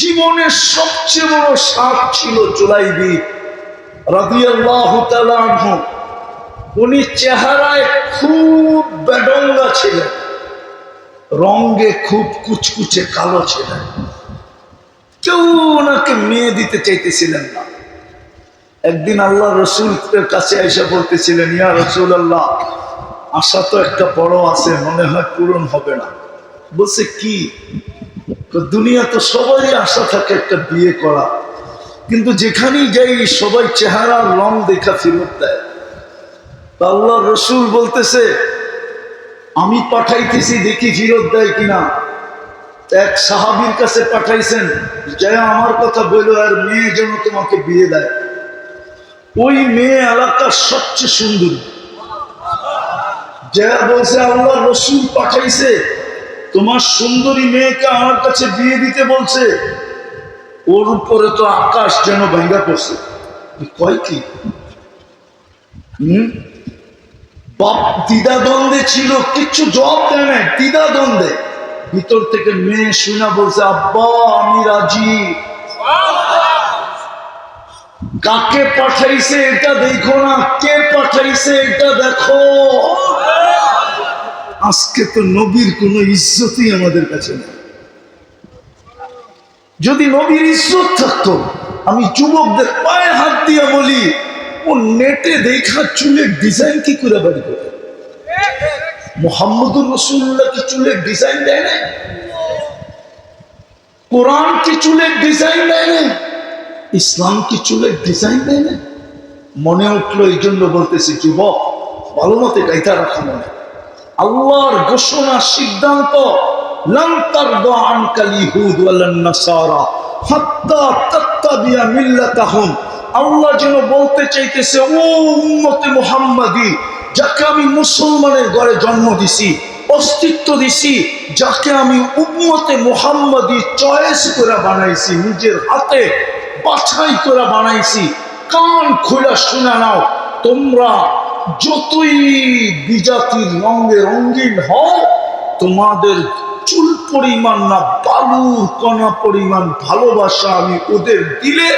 জীবনের সবচেয়ে বড় সাপ ছিল জুলাইবি উনি চেহারায় খুব বেডঙ্গা ছিলেন। রঙ্গে খুব কুচকুচে কালো ছিলেন। কেউ ওনাকে মেয়ে দিতে চাইতেছিলেন না। একদিন আল্লাহ রসুলের কাছে এসে বলতেছিলেন, ইয়া রসুল আল্লাহ আশা তো একটা বড় আছে, মনে হয় পূরণ হবে না। বলছে, কি? তো দুনিয়া তো সবারই আশা থাকে একটা বিয়ে করা। কিন্তু যেখানেই যাই, সবাই চেহারা রং দেখা ফেরত দেয়। আল্লাহ রসুল বলতেছে, আমি পাঠাইতেছি, দেখি ফেরত দেয় কিনা। এক সাহাবির কাছে পাঠাইছেন যে আমার কথা বলল আর মেয়ে যেন তোমাকে বিয়ে দেয়। ওই মেয়ে এলাকার সবচেয়ে সুন্দর। যা বলছে আল্লাহ রসুল পাঠাইছে তোমার সুন্দরী মেয়েকে আমার কাছে বিয়ে দিতে বলছে, ওর উপরে তো আকাশ যেন ভেঙ্গা পড়ছে। কয় কি? বাপ দ্বিধা দ্বন্দ্বে ছিল, কিচ্ছু জবাব দেয় না দ্বিধা দ্বন্দ্বে ভিতর থেকে মেয়ে শুনা বলছে, আব্বা, আমি রাজি। কাকে পাঠাইছে এটা দেখো না, কে পাঠাইছে এটা দেখো। আজকে তো নবীর কোনো ইজ্জতই আমাদের কাছে নেই। যদি নবীর ইজ্জত থাকতো, আমি যুবকদের পায়ে হাত দিয়ে বলি, ও নেটে দেখা চুলের ডিজাইন কি করে বাড়ি করে? মোহাম্মদুর রসুল্লাহ কি চুলের ডিজাইন দেয় না কোরআন কি চুলের ডিজাইন দেয় না ইসলাম কি চুলের ডিজাইন দেয় না মনে উঠল এই জন্য বলতেছি, যুবক, ভালো মতে গাইতা রাখা মনে। আল্লাহর ঘোষণা, সিদ্ধান্ত আল্লাহ বলতে চাইতেছে মুহাম্মাদি, যাকে আমি মুসলমানের ঘরে জন্ম অস্তিত্ব যাকে আমি উম্মতে চয়েস করে বানাইছি, নিজের হাতে বাছাই করে বানাইছি, কান খোলা শুনে নাও, তোমরা যতই বিজাতির রঙে রঙিন হও, তোমাদের চুল পরিমাণ না, বালুর কণা পরিমাণ ভালোবাসা আমি ওদের দিলে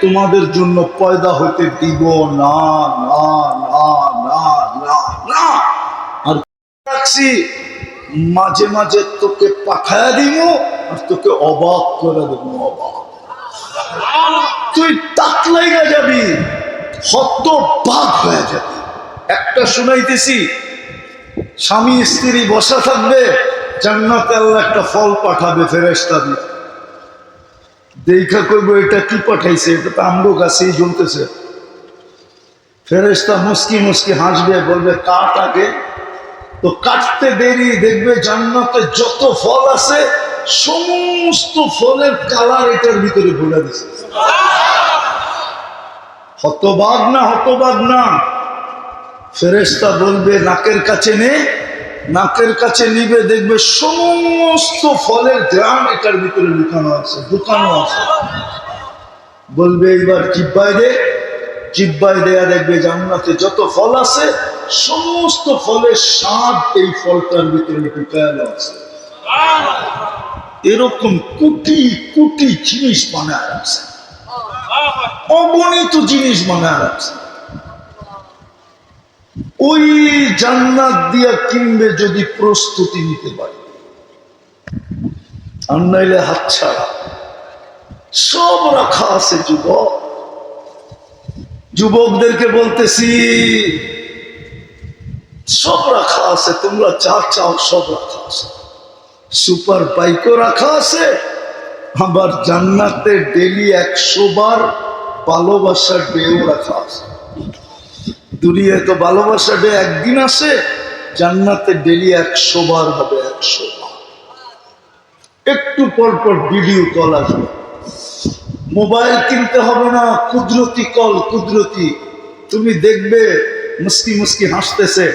তোমাদের জন্য পয়দা হতে দিব। না না না না না না। আর রাখছি, মাঝে মাঝে তোকে পাঠায় দিব আর তোকে অবাক করে দেবো, অবাক। তুই না যাবি হত বাঘ হয়ে যাবি। একটা শুনাইতেছি, স্বামী, স্ত্রী বসা থাকবে, জান্নাতে একটা ফল পাঠাবে ফেরেস্তা দিয়ে। দেখা করব এটা কি পাঠাইছে, এটা তো আমরো গাছেই জ্বলতেছে। ফেরেস্তা মুসকি মুসকি হাসবে, বলবে, কাট আগে। তো কাটতে দেরি, দেখবে জান্নাতে যত ফল আছে, সমস্ত ফলের কালার এটার ভিতরে ভরে দিছে। হতবাদ না হতবাদ না। ফেরেস্তা বলবে, নাকের কাছে নে। নাকের কাছে নিবে, দেখবে সমস্ত ফলের গ্রাম এটার ভিতরে লুকানো আছে লুকানো আছে। বলবে, এইবার জিব্বাই দে। জিব্বাই দেয়া দেখবে জান্নাতে যত ফল আছে, সমস্ত ফলের স্বাদ এই ফলটার ভিতরে ঢুকানো আছে। এরকম কোটি কোটি জিনিস বানায় রাখছে। অগণিত জিনিস বানায় রাখছে। ওই জান্নাত দিয়া কিনবে যদি প্রস্তুতি নিতে পারে। আর নাইলে হাত ছাড়া। সব রাখা আছে যুবক। যুবকদেরকে বলতেছি, সব রাখা আছে, তোমরা যা চাও সব রাখা আছে। সুপার বাইকও রাখা আছে, আবার জান্নাতে ডেলি একশো বার ভালোবাসার ডেও রাখা আছে। দুনিয়ায় তো ভালোবাসা ডে একদিন আসে, জান্নাতে ডেলি একশো বার হবে একশো একটু পর পর ভিডিও কল আসবে। মোবাইল কিনতে হবে না, কুদরতি কল কুদরতি। তুমি দেখবে মুস্কি মুস্কি হাসতেছে।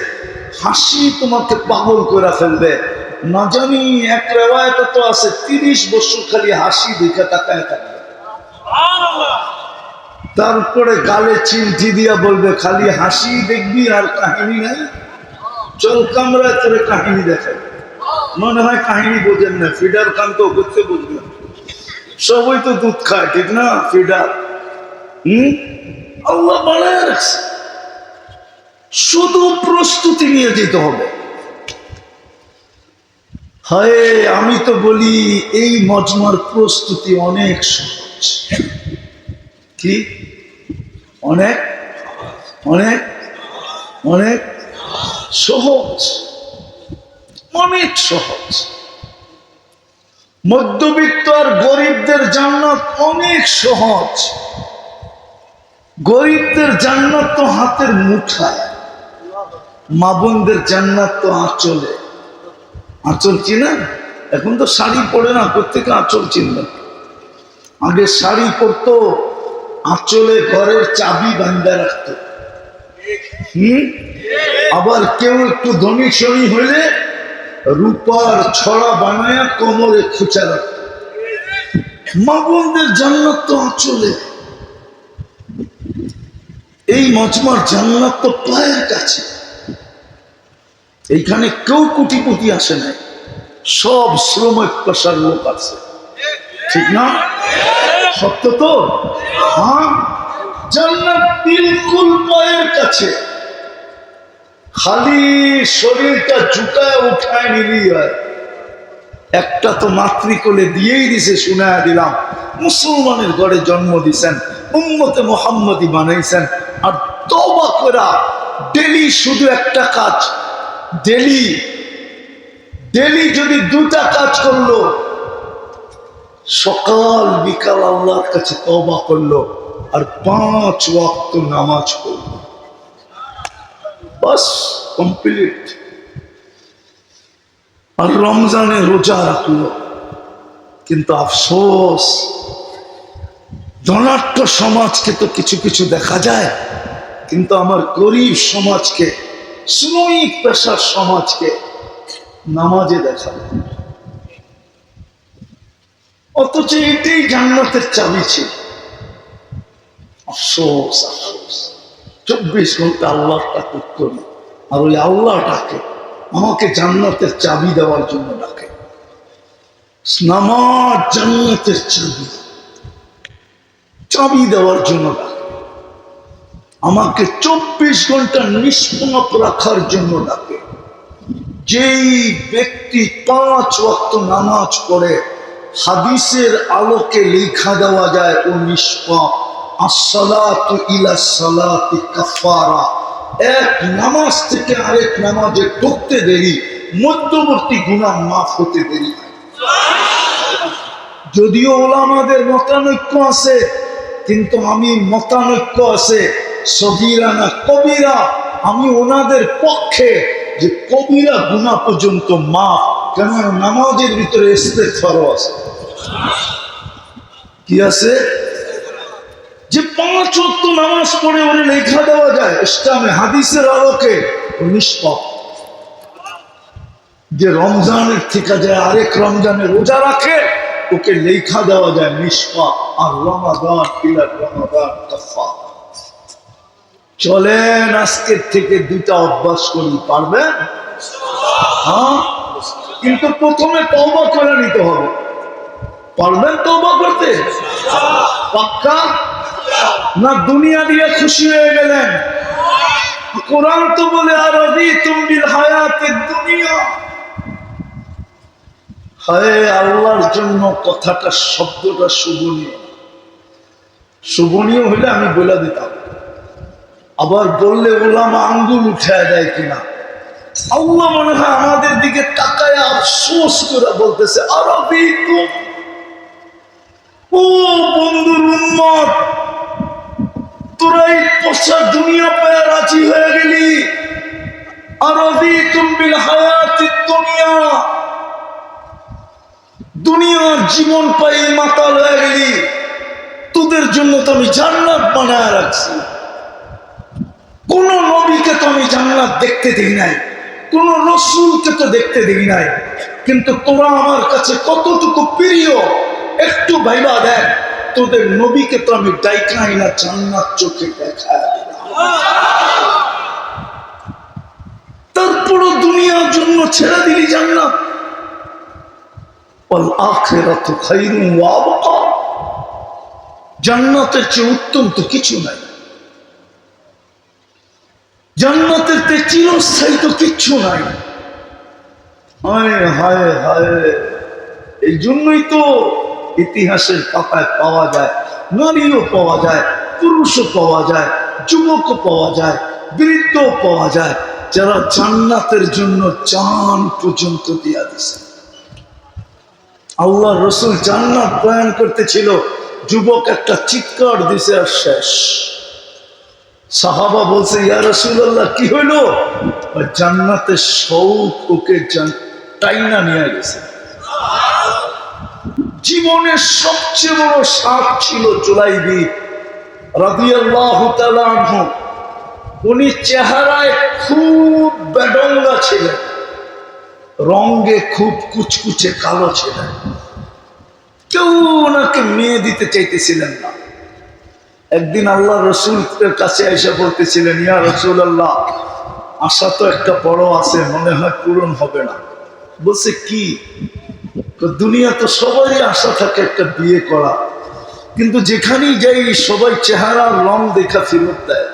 হাসি তোমাকে পাগল করে ফেলবে। না জানি, এক রেওয়ায়ত তো আছে তিরিশ বছর খালি হাসি দেখে তাকায় থাকবে। তারপরে গালে চিমটি দিয়া বলবে, খালি হাসি দেখবি আর কাহিনী নাই। চল কামরায় তোরে কাহিনী দেখে মনে হয় কাহিনী বোঝেন না, ফিডার খান তো করতে বুঝবেন সবাই তো দুধ খায়, ঠিক না, ফিডার? হম? আল্লাহ শুধু প্রস্তুতি নিয়ে যেতে হবে। হায়, আমি তো বলি, এই মজমার প্রস্তুতি অনেক সহজ। কি? অনেক অনেক অনেক সহজ অনেক সহজ। মধ্যবিত্ত আর গরিবদের জান্নাত অনেক সহজ। গরিবদের জান্নাত তো হাতের মুঠায়। মা বোনদের জান্নাত তো আঁচলে। আঁচল চিনেন? এখন তো শাড়ি পরে না, প্রত্যেকে আঁচল চিনবেন। আগে শাড়ি পরতো আঁচলে ঘরের চাবি বান্ধা রাখতো। হম? আবার কেউ একটু ধনী শনি হইলে রূপার ছড়া বানায়া কোমরে খুচা রাখত। মা বোনদের জান্নাত তো আঁচলে। এই মজমার জান্নাত তো পায়ের কাছে। এইখানে কেউ কোটিপতি আসে নাই। সব শ্রমিক পেশার লোক আছে। ঠিক না? সত্য তো? হ্যাঁ। বিলকুল পায়ের কাছে। খালি শরীরটা ঝুঁকায় উঠায় নিলি হয় একটা তো মাতৃকোলে দিয়েই দিছে, শুনায় দিলাম। মুসলমানের ঘরে জন্ম দিছেন, উম্মতে মোহাম্মদী বানাইছেন। আর তবা করা ডেলি শুধু একটা কাজ। ডেলি। ডেলি যদি দুটা কাজ করল সকাল বিকাল আল্লাহর কাছে তবা করল আর পাঁচ ওয়াক্ত নামাজ পড়ল। বাস কমপ্লিট আর রমজানে রোজা রাখল। কিন্তু আফসোস, ধনাঢ্য সমাজকে তো কিছু কিছু দেখা যায়, কিন্তু আমার গরিব সমাজকে, শ্রমিক পেশার সমাজকে নামাজে দেখা যায়। অথচ এটাই জান্নাতের চাবি ছিল। আফসোস আফসোস। চব্বিশ ঘণ্টা আল্লাহটা করি আর ওই আল্লাহ ডাকে, আমাকে জান্নাতের চাবি দেওয়ার জন্য ডাকে। নামাজ জান্নাতের চাবি। চাবি দেওয়ার জন্য ডাকে। আমাকে চব্বিশ ঘণ্টা নিষ্পাপ রাখার জন্য ডাকে। যেই ব্যক্তি পাঁচ ওয়াক্ত নামাজ পড়ে হাদিসের আলোকে লেখা দেওয়া যায়, ও নিষ্পাপ ইলা সালাতি কাফারা এক নামাজ থেকে আরেক নামাজে ঢুকতে দেরি, মধ্যবর্তী গুণা মাফ হতে দেরি। যদিও ওলামাদের মতানৈক্য আছে, কিন্তু আমি মতানৈক্য আছে সগিরা না কবিরা, আমি ওনাদের পক্ষে যে কবিরা গুণা পর্যন্ত মাফ কেন নামাজের ভিতরে ইস্তেগফারও আছে কি আছে? যে পাঁচ অক্ত নামাজ পড়ে ওরে লেখা দেওয়া যায়, ইসলামে, হাদিসের আলোকে। নিষ্পাপ। যে রমজানের থেকে যায় আরেক রমজানে রোজা রাখে, ওকে লেখা দেওয়া যায় নিষ্পাপ। আর রমাদান পিলার রমাদান চলেন, আজকের থেকে দুটা অভ্যাস করি, পারবেন? হ্যাঁ? কিন্তু প্রথমে তওবা করে নিতে হবে। পারবেন তওবা করতে? পাক্কা? না দুনিয়া দিয়ে খুশি হয়ে গেলেন? কোরআন তো বলে, আর তুমি হায়াতের দুনিয়া। হায় আল্লাহর জন্য কথাটা, শব্দটা শুভনীয়। শুভনীয় হলে আমি বলে দিতাম। আবার বললে ওলামা আঙ্গুল উঠে দেয় কিনা? আল্লাহ মনে হয় আমাদের দিকে তাকায় আফসোস করে বলতেছে আরবি তুম ও বন্ধুর উন্মত তোরা এই পচা দুনিয়া পায় রাজি হয়ে গেলি। আরবি তুমবিল হায়াতি দুনিয়া, দুনিয়ার জীবন পাই মাতাল হয়ে গেলি। তোদের জন্য তো আমি জান্নাত বানায় রাখছি। কোন নবীকে তো আমি জান্নাত দেখতে দিই নাই, কোন রসুলকে তো দেখতে দিই নাই। কিন্তু তোরা আমার কাছে কতটুকু প্রিয় একটু ভাইবা দেখ, তোদের নবীকে তো আমি ডাইকাই না, জান্নাত চোখে দেখা তারপরও দুনিয়ার জন্য ছেড়ে দিলি জান্নাত। জান্নাতের চেয়ে কিছু নাই। জান্নাতের তো কিচ্ছু নাই। এই জন্যই তো ইতিহাসের পাতায় পাওয়া যায়, নারীও পাওয়া যায়, পুরুষও পাওয়া যায়, যুবকও পাওয়া যায় বৃদ্ধ পাওয়া যায়, যারা জান্নাতের জন্য চান পর্যন্ত দিয়া দিছে। আল্লাহ রসুল জান্নাত বয়ান করতেছিল, যুবক একটা চিৎকার দিছে আর শেষ। সাহাবা বলছে, ইয়া রসুল্লাহ কি হইল? জান্নাতের শৌক ওকে টাইনা নিয়ে গেছে। জীবনের সবচেয়ে বড় সাপ ছিল আনহু। উনি চেহারায় খুব বেডঙ্গা ছিলেন। রঙ্গে খুব কুচকুচে কালো ছিলেন। কেউ ওনাকে মেয়ে দিতে চাইতেছিলেন না। একদিন আল্লাহ রসুলের কাছে এসে বলতেছিলেন, ইয়া রসুল আল্লাহ আশা তো একটা বড় আছে, মনে হয় পূরণ হবে না। বলছে, কি? তো দুনিয়া তো সবারই আশা থাকে একটা বিয়ে করা। কিন্তু যেখানেই যাই সবাই চেহারা রং দেখা ফেরত দেয়।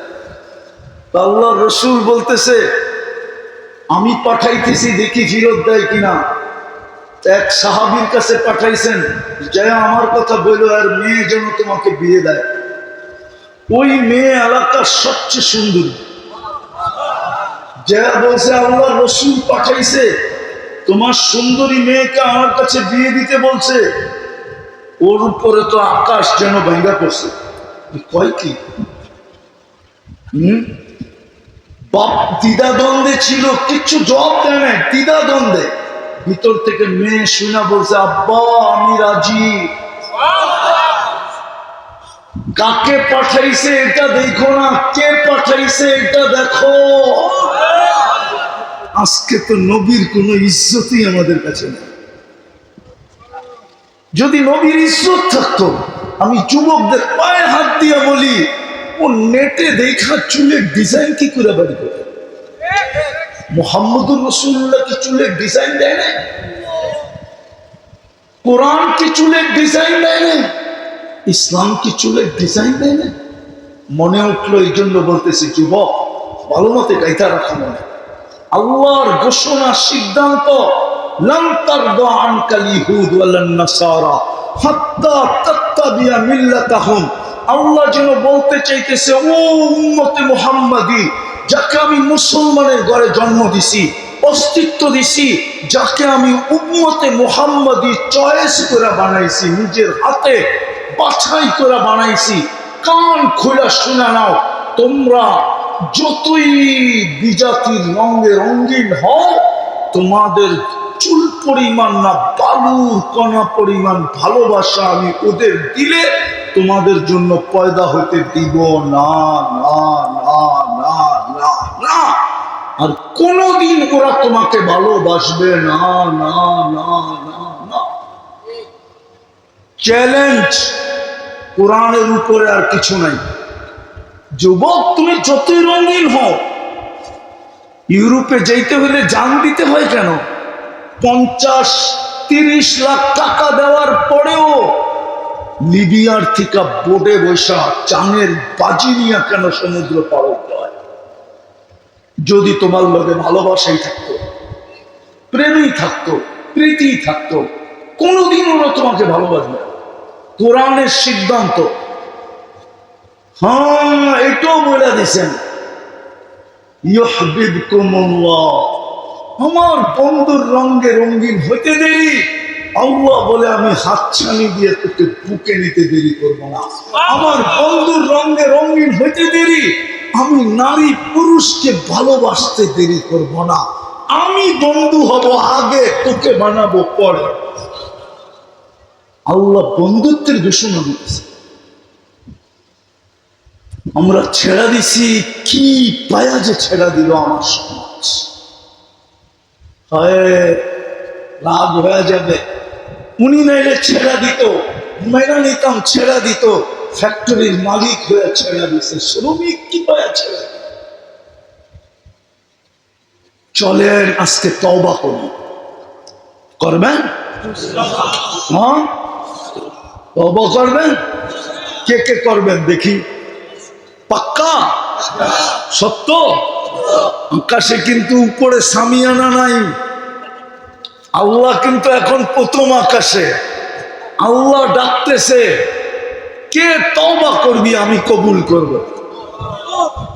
তা আল্লাহ রসুল বলতেছে, আমি পাঠাইতেছি, দেখি ফেরত দেয় কিনা। এক সাহাবির কাছে পাঠাইছেন জয়া আমার কথা বলল আর মেয়ে যেন তোমাকে বিয়ে দেয়। ওই মেয়ে এলাকার সবচেয়ে সুন্দর। জয়া বলছে আল্লাহ রসুল পাঠাইছে তোমার সুন্দরী মেয়েকে আমার কাছে বিয়ে দিতে বলছে, ওর উপরে তো আকাশ যেন ভেঙ্গা পড়ছে। কয় কি? বাপ দ্বিধা দ্বন্দ্বে ছিল, কিচ্ছু জবাব দেয় না দ্বিধা দ্বন্দ্বে ভিতর থেকে মেয়ে শুনা বলছে, আব্বা, আমি রাজি। কাকে পাঠাইছে এটা দেখো না, কে পাঠাইছে এটা দেখো। আজকে তো নবীর কোনো ইজ্জতই আমাদের কাছে নেই। যদি নবীর ইজ্জত থাকতো, আমি যুবকদের পায়ে হাত দিয়ে বলি, ও নেটে দেখা চুলের ডিজাইন কি করে বাড়ি করে মোহাম্মদুর রসুল্লাহ কি চুলের ডিজাইন দেয় না কোরআন কি চুলের ডিজাইন দেয় না ইসলাম কি চুলের ডিজাইন দেয় না মনে উঠল এই জন্য বলতেছি, যুবক, ভালো মতে গাইতা রাখা মনে। আল্লাহর ঘোষণা সিদ্ধান্ত আল্লাহ যেন বলতে চাইতেছে মুহাম্মাদি, যাকে আমি মুসলমানের ঘরে জন্ম অস্তিত্ব যাকে আমি উম্মতে মুহাম্মাদি চয়েস করে বানাইছি, নিজের হাতে বাছাই করে বানাইছি, কান খোলা শোনা নাও, তোমরা যতই বিজাতির রঙে রঙিন হও তোমাদের চুল পরিমাণ না, বালুর কণা পরিমাণ ভালোবাসা আমি ওদের দিলে তোমাদের জন্য পয়দা হতে দিব না না না না না না। আর কোনোদিন ওরা তোমাকে ভালোবাসবে না না না না না। চ্যালেঞ্জ কোরআনের উপরে আর কিছু নাই। যুবক, তুমি যতই রঙিন হও, ইউরোপে যেতে হলে জান দিতে হয় কেন পঞ্চাশ, তিরিশ লাখ টাকা দেওয়ার পরেও লিবিয়ার থেকে বোটে বসা চাঙের বাজি নিয়ে কেন সমুদ্র পার হয় যদি তোমার লগে ভালোবাসাই থাকতো, প্রেমই থাকতো প্রীতি থাকতো কোনোদিন ওরা তোমাকে ভালোবাসবে। কোরআনের সিদ্ধান্ত হ্যাঁ এটাও বলে দিছেন। আমার বন্ধুর রঙে রঙিন হইতে দেরি। আল্লাহ বলে, আমি হাতছানি দিয়ে তোকে বুকে নিতে দেরি করব না। আমার বন্ধুর রঙে রঙিন হইতে দেরি। আমি নারী পুরুষকে ভালোবাসতে দেরি করব না। আমি বন্ধু হব আগে, তোকে বানাবো পরে। আল্লাহ বন্ধুত্বের ঘোষণা দিতেছে। আমরা ছেড়া দিছি, কি পায়া যে ছেড়া দিল আমার সমাজ? লাভ হয়ে যাবে। উনি নাইলে ছেড়া দিত, মেনা নিতাম, ছেড়া দিত। ফ্যাক্টরির মালিক হয়ে ছেড়া দিছে, শ্রমিক কি পায়া ছেড়া? চলেন, আজকে তওবা করি। করবেন? হ্যাঁ? তওবা করবেন? কে কে করবেন দেখি। পাক্কা? সত্য? আকাশে কিন্তু উপরে সামিয়ানা নাই। আল্লাহ কিন্তু এখন প্রথম আকাশে। আল্লাহ ডাকতেছে, কে তওবা করবি আমি কবুল করব।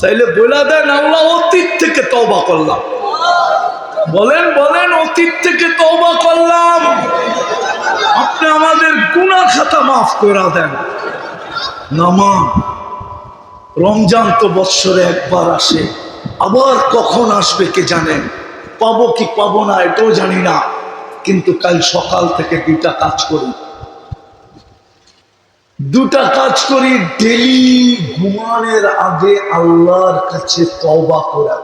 তাইলে বলে দেন, আল্লাহ অতীত থেকে তওবা করলাম। বলেন বলেন, অতীত থেকে তওবা করলাম। আপনি আমাদের গুনাহ খাতা মাফ করে দেন। নামা রমজান তো বৎসরে একবার আসে। আবার কখন আসবে কে জানেন পাবো কি পাবো না, এটাও জানি না। কিন্তু কাল সকাল থেকে দুটা কাজ করি। দুটা কাজ করি ডেলি ঘুমানের আগে আল্লাহর কাছে তওবা করে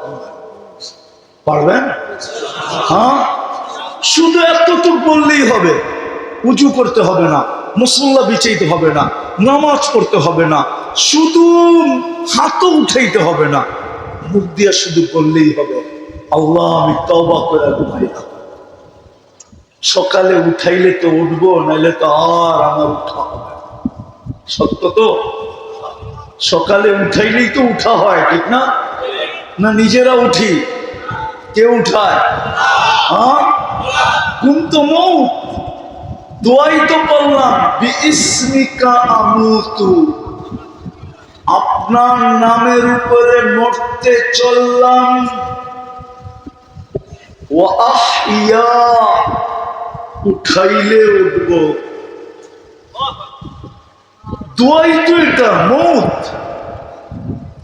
পারবেন? হ্যাঁ? শুধু এতটুকু বললেই হবে। উঁচু করতে হবে না, মুসল্লা বিছাইতে হবে না, নামাজ পড়তে হবে না শুধু হাতও উঠাইতে হবে না, মুখ দিয়া শুধু বললেই হবে, আল্লাহ, আমি তওবা করে ঘুমাইলাম সকালে উঠাইলে তো উঠবো, নাইলে তো আর আমার উঠা হবে সত্য তো? সকালে উঠাইলেই তো উঠা হয়, ঠিক না? না নিজেরা উঠি? কে উঠায়? হ্যাঁ? তো দোয়াই তো বললাম বিস্মিকা আমুতু। আপনার নামের উপরে মরতে চললাম। ও আহিয়া উঠাইলে উঠব। তো এটা মত।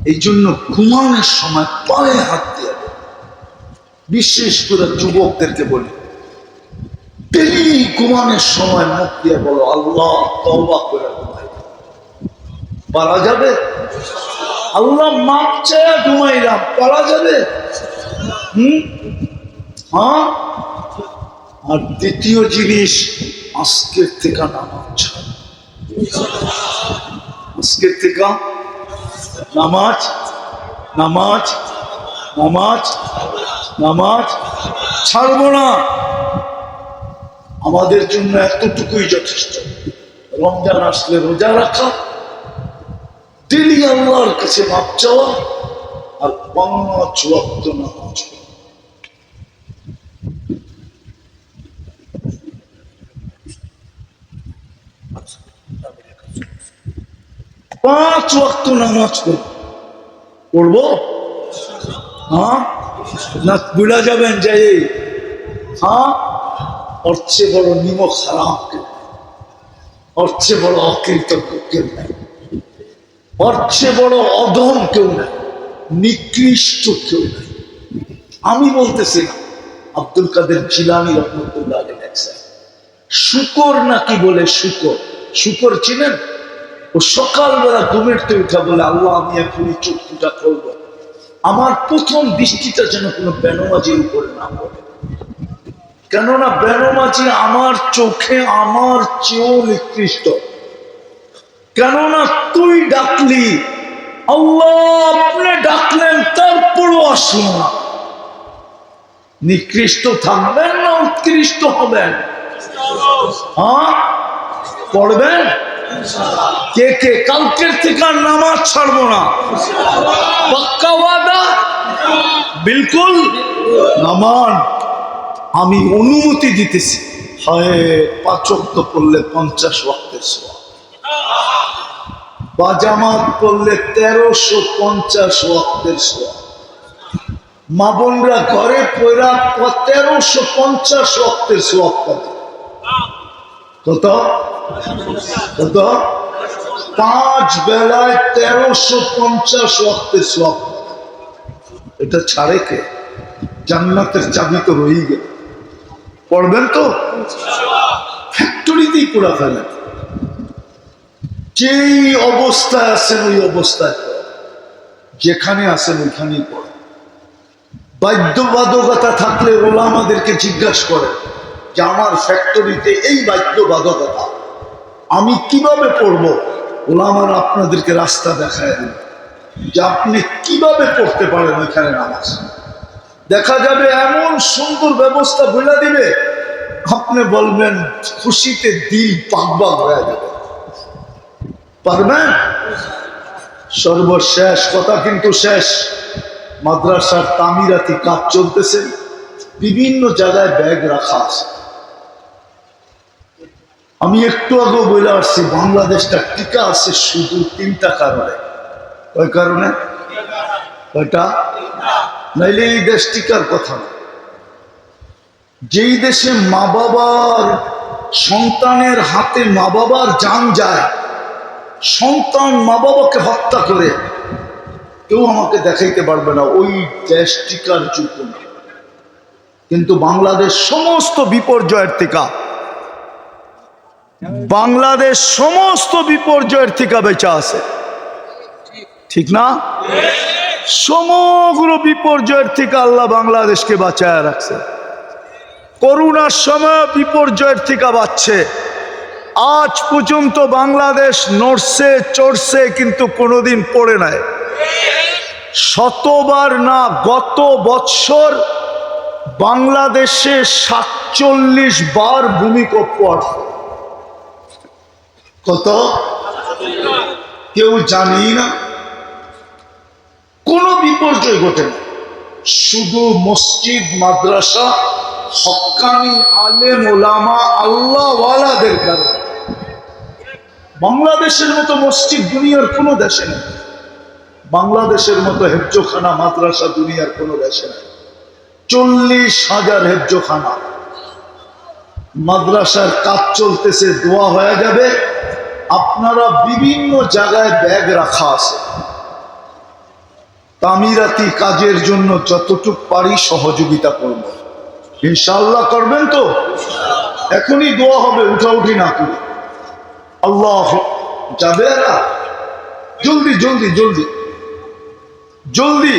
এই জন্য ঘুমানোর সময় পায়ে হাত দেয়। বিশেষ করে যুবকদেরকে বলি ঘুমানোর সময় মুখ দিয়ে বলো, আল্লাহ, তওবা করে পারা যাবে? আল্লাহ মাপ চায় ঘুমাইলাম পারা যাবে? হুম? হ্যাঁ? আর দ্বিতীয় জিনিস, আজকের থেকে নামাজ আজকের থেকে নামাজ নামাজ নামাজ নামাজ ছাড়বো না। আমাদের জন্য এতটুকুই যথেষ্ট। রমজান আসলে রোজা রাখা ডেলি কাছে মাপ চাওয়া আর পাঁচ ওয়াক্ত নামাজ। পাঁচ ওয়াক্ত নামাজ পড়ব। হ্যাঁ? না বুঝা যাবেন যে হ্যাঁ? ওর চেয়ে বড় নিমক হারাম কেউ চেয়ে বড় অকৃতজ্ঞ কেউ নাই। ওর চেয়ে বড় অধম কেউ নাই, নিকৃষ্ট কেউ নাই। আমি বলতেছি না, আব্দুল কাদের জিলানি রহমতুল্লাহ শুকর নাকি বলে শুকর? শুকর চিনেন? ও সকালবেলা ঘুমের থেকে উঠা বলে, আল্লাহ, আমি এখনই চক্ষুটা খুলব। আমার প্রথম দৃষ্টিটা যেন কোনো বেনমাজির উপরে না পড়ে। কেননা বেনমাজি আমার চোখে, আমার চেয়েও নিকৃষ্ট। কেননা তুই ডাকলি। আল্লাহ আপনি ডাকলেন, তারপরও আসলো না। নিকৃষ্ট থাকবেন না উৎকৃষ্ট হবেন? হ্যাঁ? পড়বেন? কে কে? কালকের থেকে আর নামাজ ছাড়বো না। পাক্কা ওয়াদা? বিলকুল? নামান। আমি অনুমতি দিতেছি। হয় পাচক পড়লে পঞ্চাশ ওয়াক্তের সোয়া বাজামাত করলে তেরোশো পঞ্চাশ ওয়াক্তের সোয়া মা বোনরা ঘরে পয়রা তেরোশো পঞ্চাশ ওয়াক্তের সোয়াব পাবে কত? পাঁচ বেলায় তেরোশো পঞ্চাশ ওয়াক্তের সোয়াব এটা ছাড়ে কে? জান্নাতের চাবি তো রয়েই গেল। পড়বেন তো? ফ্যাক্টরিতেই পুরা ফেলেন। যেই অবস্থায় আছেন, ওই অবস্থায় যেখানে আছেন, ওইখানেই পড়েন বাধ্যবাধকতা থাকলে ওলা আমাদেরকে জিজ্ঞাসা করে যে, আমার ফ্যাক্টরিতে এই বাধ্যবাধকতা, আমি কীভাবে পড়ব? ওলা আমার আপনাদেরকে রাস্তা দেখায় দেবে যে, আপনি কীভাবে পড়তে পারেন ওইখানে নামাজ? দেখা যাবে এমন সুন্দর ব্যবস্থা বলে দিবে, আপনি বলবেন, খুশিতে দিল পাকবাক হয়ে যাবে। পারবেন? সর্বশেষ কথা কিন্তু শেষ। মাদ্রাসার তামিরাতি কাজ চলতেছে। বিভিন্ন জায়গায় ব্যাগ রাখা আছে। আমি একটু আগে বলে আসছি, বাংলাদেশটা টিকা আছে শুধু তিনটা কারণে। ওই কারণে? ওইটা নাইলে এই দেশ টিকার কথা যেই দেশে মা বাবার সন্তানের হাতে মা বাবার যান যায় সন্তান মা বাবাকে হত্যা করে কেউ আমাকে দেখাইতে পারবে না, ওই দেশ যোগ্য না। কিন্তু বাংলাদেশ সমস্ত বিপর্যয়ের টিকা বাংলাদেশ সমস্ত বিপর্যয়ের টিকা বেঁচে আছে। ঠিক না? সমগ্র বিপর্যয়ের থেকে আল্লাহ বাংলাদেশকে বাঁচায় রাখছে। করোনার সময় বিপর্যয়ের থেকে বাঁচছে। আজ পর্যন্ত বাংলাদেশ নড়ছে, চড়ছে, কিন্তু কোনোদিন পড়ে নাই। শতবার না গত বৎসর বাংলাদেশে সাতচল্লিশ বার ভূমিকম্প আসছে কত? কেউ জানি না। কোনো বিপর্যয় ঘটে না। শুধু মসজিদ, মাদ্রাসা হক্কানি আলেম, ওলামা, আল্লাহওয়ালাদের কারণে। বাংলাদেশের মতো মসজিদ দুনিয়ার কোনো দেশে নেই। বাংলাদেশের মতো হেফজোখানা, মাদ্রাসা দুনিয়ার কোনো দেশে নেই। চল্লিশ হাজার হেফজোখানা। মাদ্রাসার কাজ চলতেছে, দোয়া হয়ে যাবে। আপনারা বিভিন্ন জায়গায় ব্যাগ রাখা আছে। তামিরাতি কাজের জন্য যতটুক পারি সহযোগিতা করব। ইনশাল্লাহ করবেন তো? এখনই দোয়া হবে, উঠাউঠি না করি। আল্লাহ যাবে না। জলদি জলদি জলদি। জলদি।